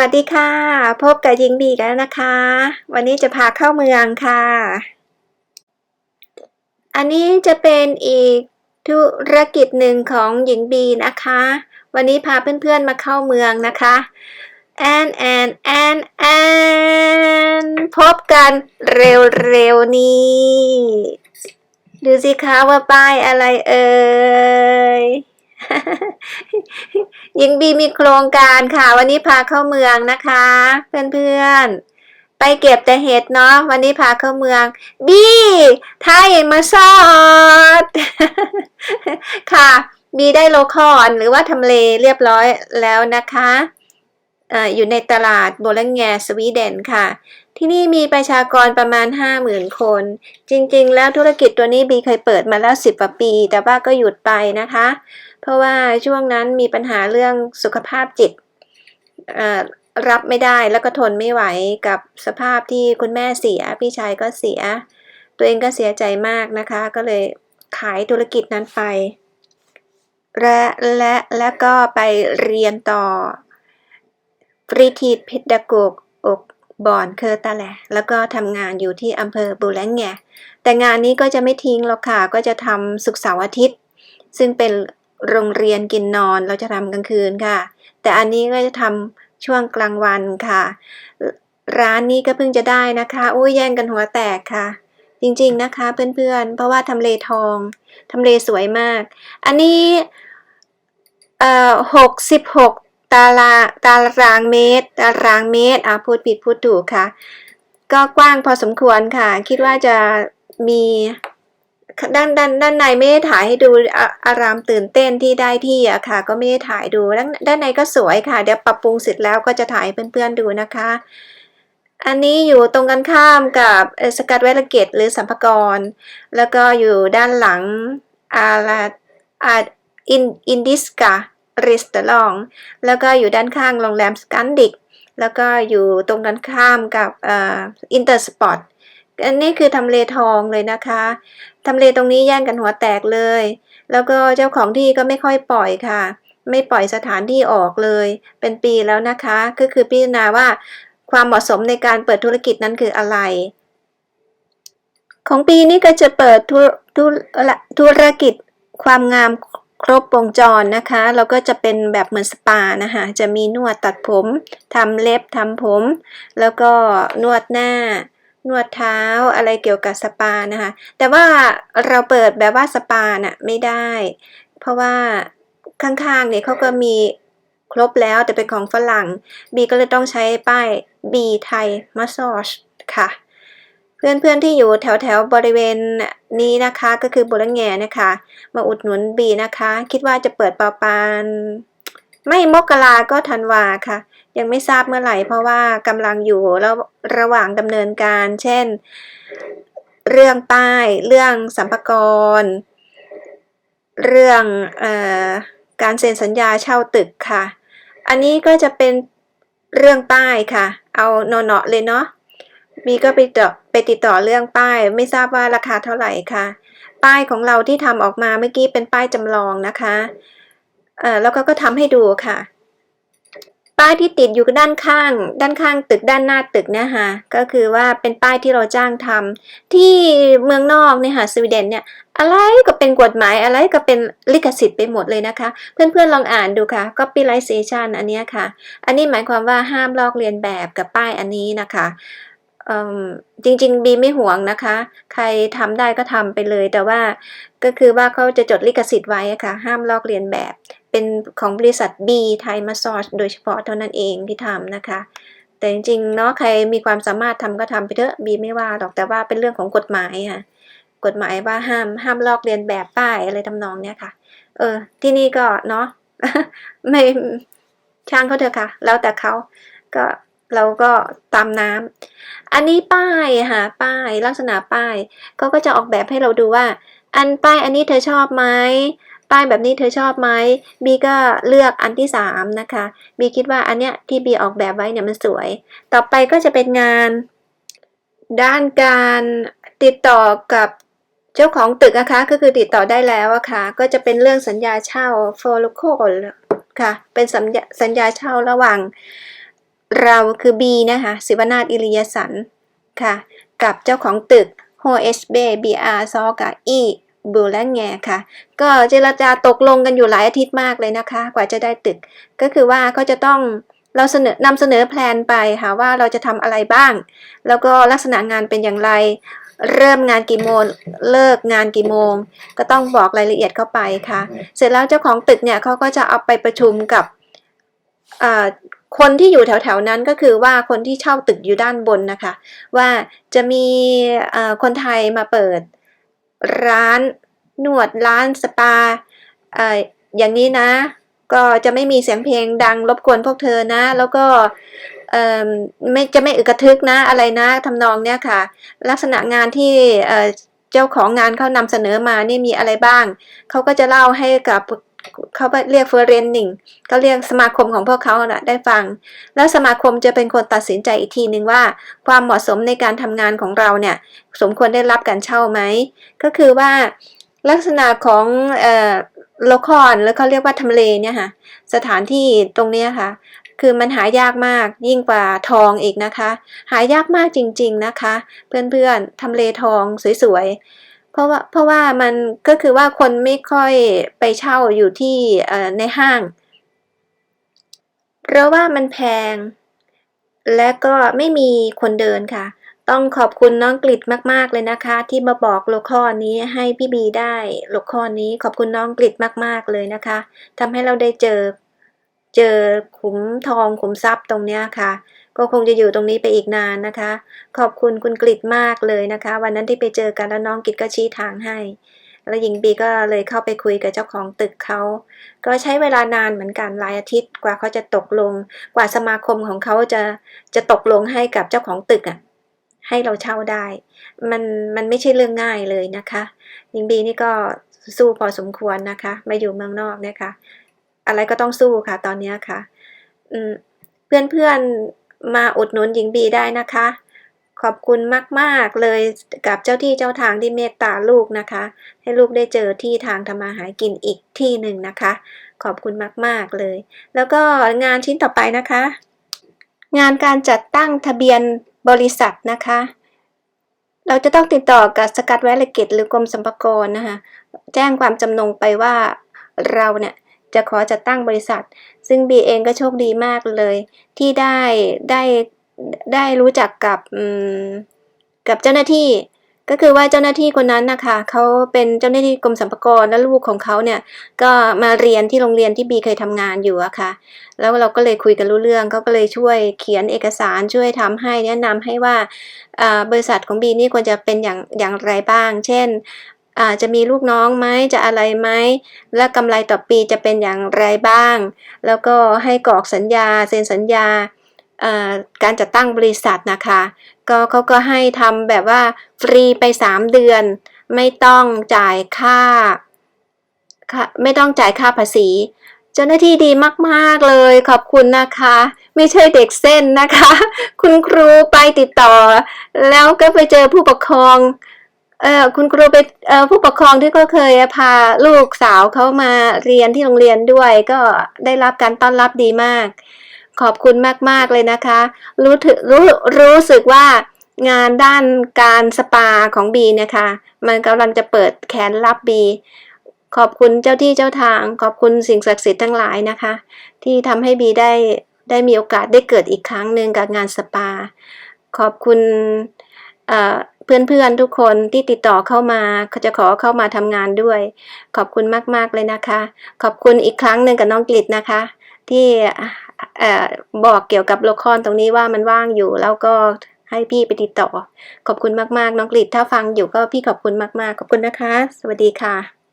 วัสดีค่ะ พบกับยิงบีกันนะคะ วันนี้จะพาเข้าเมืองค่ะ อันนี้จะเป็นอีกธุรกิจหนึ่งของหญิงบีนะคะ วันนี้พาเพื่อนๆมาเข้าเมืองนะคะแอนแอนแอนแอนพบกันเร็วๆนี้ ดูสิคะว่าป้ายอะไรเอ่ย ยิงบีมีโครงการค่ะ วันนี้พาเข้าเมืองนะคะ เพื่อนๆ ไปเก็บแต่เห็ดเนาะวันนี้พาเข้าเมือง บีไทยมาซอดค่ะ บีได้โลคอนหรือว่าทำเลเรียบร้อยแล้วนะคะ อยู่ในตลาดโบลังแงสวีเดนค่ะ ที่นี่มีประชากรประมาณ 50,000 คน จริงๆ แล้วธุรกิจตัวนี้บีเคยเปิดมาแล้ว 10กว่าปี แต่ว่าก็หยุดไปนะคะ เพราะว่าช่วงนั้นมีปัญหาเรื่องสุขภาพจิตรับไม่ได้แล้วก็ทนไม่ไหวกับสภาพที่คุณแม่เสีย พี่ชายก็เสีย ตัวเองก็เสียใจมากนะคะ ก็เลยขายธุรกิจนั้นไป และและและก็ไปเรียนต่อ ฟรีทีดพิดโกกอกบอนเคอร์ตาแหละ แล้วก็ทำงานอยู่ที่อำเภอบูแลงแงแต่งานนี้ก็จะไม่ทิ้งหรอกค่ะ ก็จะทำสุกร์เสาร์อาทิตย์ ซึ่งเป็นโรงเรียนกินนอนเราจะทำกลางคืนค่ะ แต่อันนี้ก็จะทำช่วงกลางวันค่ะ ร้านนี้ก็เพิ่งจะได้นะคะโอ้ยแย่งกันหัวแตกค่ะ จริงๆนะคะเพื่อนๆ เพราะว่าทำเลทองทำเลสวยมาก อันนี้เอ่อหกสิบหก ตารางตารางเมตร ตารางเมตรอะพูดผิดพูดถูกค่ะ ก็กว้างพอสมควรค่ะ คิดว่าจะมีด้านด้านด้านในไม่ได้ถ่ายให้ดูออารามตื่นเต้นที่ได้ที่อะค่ะ ก็ไม่ได้ถ่ายดูด้านด้านในก็สวยค่ะ เดี๋ยวปรับปรุงเสร็จแล้วก็จะถ่ายเพื่อนๆดูนะคะ อันนี้อยู่ตรงกันข้ามกับสกัดเวลเกตหรือสัมภากร แล้วก็อยู่ด้านหลังอาลาอาอินอินดิสกา รีสตอรอง แล้วก็อยู่ด้านข้างโรงแรมสกันดิก แล้วก็อยู่ตรงกันข้ามกับอ่ออินเตอร์สปอร์ตอันนี้คือทำเลทองเลยนะคะ ทำเลตรงนี้แย่งกันหัวแตกเลย แล้วก็เจ้าของที่ก็ไม่ค่อยปล่อยค่ะ ไม่ปล่อยสถานที่ออกเลย เป็นปีแล้วนะคะ ก็คือพิจารณาว่าความเหมาะสมในการเปิดธุรกิจนั้นคืออะไร ของปีนี้ก็จะเปิดธุธุธุรกิจความงาม ครบวงจรนะคะ เราก็จะเป็นแบบเหมือนสปานะคะ จะมีนวดตัดผมทำเล็บทำผม แล้วก็นวดหน้านวดเท้าอะไรเกี่ยวกับสปานะคะ แต่ว่าเราเปิดแบบว่าสปาน่ะไม่ได้ เพราะว่าข้างๆเนี่ยเขาก็มีครบแล้วแต่เป็นของฝรั่งบีก็เลยต้องใช้ป้ายบีไทยมาสซาจค่ะ เพื่อนๆที่อยู่แถวๆบริเวณนี้นะคะก็คือบุรังแงนะคะ มาอุดหนุนบีนะคะ คิดว่าจะเปิดประมาณไม่มกราก็ธันวาค่ะ ยังไม่ทราบเมื่อไหร่เพราะว่ากำลังอยู่แล้วระหว่างดำเนินการ เช่น เรื่องป้ายเรื่องสัมภากรเรื่องออการเซ็นสัญญาเช่าตึกค่ะ อันนี้ก็จะเป็นเรื่องป้ายค่ะ เอาเนาะๆเลยเนาะมีก็ไปต่อ ไปติดต่อเรื่องป้าย ไม่ทราบว่าราคาเท่าไหร่ค่ะ ป้ายของเราที่ทำออกมาเมื่อกี้เป็นป้ายจำลองนะคะเอ่อแล้วก็ก็ทำให้ดูค่ะ ป้ายที่ติดอยู่ด้านข้าง ด้านข้างตึกด้านหน้าตึกเนี่ยค่ะก็คือว่าเป็นป้ายที่เราจ้างทำที่เมืองนอกเนี่ยค่ะสวีเดนเนี่ยอะไรก็เป็นกฎหมายอะไรก็เป็นลิขสิทธิ์ไปหมดเลยนะคะ เพื่อนๆลองอ่านดูค่ะ copyright station อันนี้ค่ะ อันนี้หมายความว่าห้ามลอกเลียนแบบกับป้ายอันนี้นะคะ จริงๆ บีไม่ห่วงนะคะ ใครทำได้ก็ทำไปเลย แต่ว่าก็คือว่าเขาจะจดลิขสิทธิ์ไว้ค่ะ ห้ามลอกเลียนแบบ เป็นของบริษัท B ไทยมาซอสโดยเฉพาะเท่านั้นเองที่ทำนะคะ แต่จริงๆ เนาะใครมีความสามารถทำก็ทำไปเถอะ บีไม่ว่าหรอก แต่ว่าเป็นเรื่องของกฎหมายค่ะ กฎหมายว่าห้ามห้ามลอกเลียนแบบป้ายอะไรทำนองเนี้ยค่ะ เออ ที่นี่ก็เนาะ ไม่ช่างเขาเถอะค่ะ แล้วแต่เขาก็ เราก็ตามน้ำอันนี้ป้ายค่ะป้ายลักษณะป้ายเขาก็จะออกแบบให้เราดูว่า อันป้ายอันนี้เธอชอบไหมป้ายแบบนี้เธอชอบไหมบีก็เลือกอันที่สามนะคะบีคิดว่าอันเนี้ยที่บีออกแบบไว้เนี่ยมันสวย ต่อไปก็จะเป็นงาน ด้านการติดต่อกับเจ้าของตึกนะคะก็คือติดต่อได้แล้วอะค่ะ ก็จะเป็นเรื่องสัญญาเช่า for local ค่ะเป็นสัญญาสัญญาเช่าระหว่าง เราคือ B นะคะศิวนาถอิริยสันค่ะ กับเจ้าของตึกโฮเอสเบบีอาร์ซอกาอีบูและแงค่ะ ก็เจรจาตกลงกันอยู่หลายอาทิตย์มากเลยนะคะ กว่าจะได้ตึก ก็คือว่าเขาจะต้องเราเสนอนำเสนอแพลนไปค่ะว่าเราจะทำอะไรบ้าง แล้วก็ลักษณะงานเป็นอย่างไร เริ่มงานกี่โมง เลิกงานกี่โมง ก็ต้องบอกรายละเอียดเข้าไปค่ะ เสร็จแล้วเจ้าของตึกเนี่ยเขาก็จะเอาไปประชุมกับ คนที่อยู่แถวๆนั้นก็คือว่าคนที่เช่าตึกอยู่ด้านบนนะคะ ว่าจะมีคนไทยมาเปิดร้านนวดร้านสปาออย่างนี้นะ ก็จะไม่มีเสียงเพลงดังรบกวนพวกเธอนะ แล้วก็ไม่จะไม่อึกระทึกนะอะไรนะทำนองเนี้ยค่ะ ลักษณะงานที่เจ้าของงานเขานำเสนอมานี่มีอะไรบ้าง เขาก็จะเล่าให้กับ เขาเรียกเฟอร์เรนนิงก็เรียกสมาคมของพวกเขานะได้ฟัง แล้วสมาคมจะเป็นคนตัดสินใจอีกทีนึงว่า ความเหมาะสมในการทำงานของเราเนี่ยสมควรได้รับการเช่าไหม ก็คือว่าลักษณะของเอ่อโลคอนแล้วเขาเรียกว่าทำเลเนี่ยค่ะสถานที่ตรงเนี้ยค่ะ คือมันหายากมากยิ่งกว่าทองอีกนะคะ หายากมากจริง ๆนะคะ เพื่อนๆทำเลทองสวยๆ เพราะว่าเพราะว่ามันก็คือว่าคนไม่ค่อยไปเช่าอยู่ที่ในห้าง เพราะว่ามันแพง และก็ไม่มีคนเดินค่ะ ต้องขอบคุณน้องกฤษมากๆเลยนะคะ ที่มาบอกโลคอนี้ให้พี่บีได้โลคอนี้ขอบคุณน้องกฤษมากๆเลยนะคะทำให้เราได้เจอ เจอขุมทองขุมทรัพย์ตรงเนี้ยค่ะ ก็คงจะอยู่ตรงนี้ไปอีกนานนะคะ ขอบคุณคุณกฤษมากเลยนะคะ วันนั้นที่ไปเจอกันแล้วน้องกฤษก็ชี้ทางให้ แล้วหญิงบีก็เลยเข้าไปคุยกับเจ้าของตึกเขา ก็ใช้เวลานานเหมือนกันหลายอาทิตย์กว่าเขาจะตกลง กว่าสมาคมของเขาจะจะตกลงให้กับเจ้าของตึกอะให้เราเช่าได้ มันมันไม่ใช่เรื่องง่ายเลยนะคะหญิงบีนี่ก็สู้พอสมควรนะคะ มาอยู่เมืองนอกนะคะ อะไรก็ต้องสู้ค่ะตอนนี้ค่ะอืมเพื่อน มาอุดหนุนหญิงบีได้นะคะ ขอบคุณมากๆเลยกับเจ้าที่เจ้าทางที่เมตตาลูกนะคะ ให้ลูกได้เจอที่ทางทำมาหากินอีกที่หนึ่งนะคะ ขอบคุณมากๆเลย แล้วก็งานชิ้นต่อไปนะคะ งานการจัดตั้งทะเบียนบริษัทนะคะ เราจะต้องติดต่อกับสกัดแวลเกตหรือกรมสรรพากรนะคะ แจ้งความจำนงไปว่าเราเนี่ย จะขอจัดตั้งบริษัท ซึ่งบีเองก็โชคดีมากเลย ที่ได้ได้ได้รู้จักกับกับเจ้าหน้าที่ ก็คือว่าเจ้าหน้าที่คนนั้นนะคะเขาเป็นเจ้าหน้าที่กรมสรรพากรและลูกของเขาเนี่ยก็มาเรียนที่โรงเรียนที่บีเคยทำงานอยู่อะค่ะ แล้วเราก็เลยคุยกันรู้เรื่องเขาก็เลยช่วยเขียนเอกสารช่วยทำให้แนะนำให้ว่าอ่าบริษัทของบีนี่ควรจะเป็นอย่างอย่างไรบ้าง เช่น อาจจะมีลูกน้องไหมจะอะไรไหมและกำไรต่อปีจะเป็นอย่างไรบ้าง แล้วก็ให้กรอกสัญญาเซ็นสัญญาการจัดตั้งบริษัทนะคะ ก็เขาก็ให้ทำแบบว่าฟรีไป 3 เดือน ไม่ต้องจ่ายค่าค่าไม่ต้องจ่ายค่าภาษี เจ้าหน้าที่ดีมากๆเลยขอบคุณนะคะ ไม่ใช่เด็กเส้นนะคะ คุณครูไปติดต่อ แล้วก็ไปเจอผู้ปกครอง เออคุณครูไปเออผู้ปกครองที่ก็เคยพาลูกสาวเขามาเรียนที่โรงเรียนด้วย ก็ได้รับการต้อนรับดีมาก ขอบคุณมาก ๆ เลยนะคะ รู้ถึรู้รู้สึกว่างานด้านการสปาของบีเนี่ยค่ะมันกำลังจะเปิดแขนรับบี ขอบคุณเจ้าที่เจ้าทาง ขอบคุณสิ่งศักดิ์สิทธิ์ทั้งหลายนะคะ ที่ทำให้บีได้ได้มีโอกาสได้เกิดอีกครั้งหนึ่งกับงานสปา ขอบคุณ เพื่อนๆทุกคนที่ติดต่อเข้ามาเขาจะขอเข้ามาทำงานด้วย ขอบคุณมากๆเลยนะคะ ขอบคุณอีกครั้งหนึ่งกับน้องกฤษนะคะ ที่บอกเกี่ยวกับละครตรงนี้ว่ามันว่างอยู่แล้วก็ให้พี่ไปติดต่อ ขอบคุณมากๆ น้องกฤษถ้าฟังอยู่ก็พี่ขอบคุณมากๆ ขอบคุณนะคะ สวัสดีค่ะ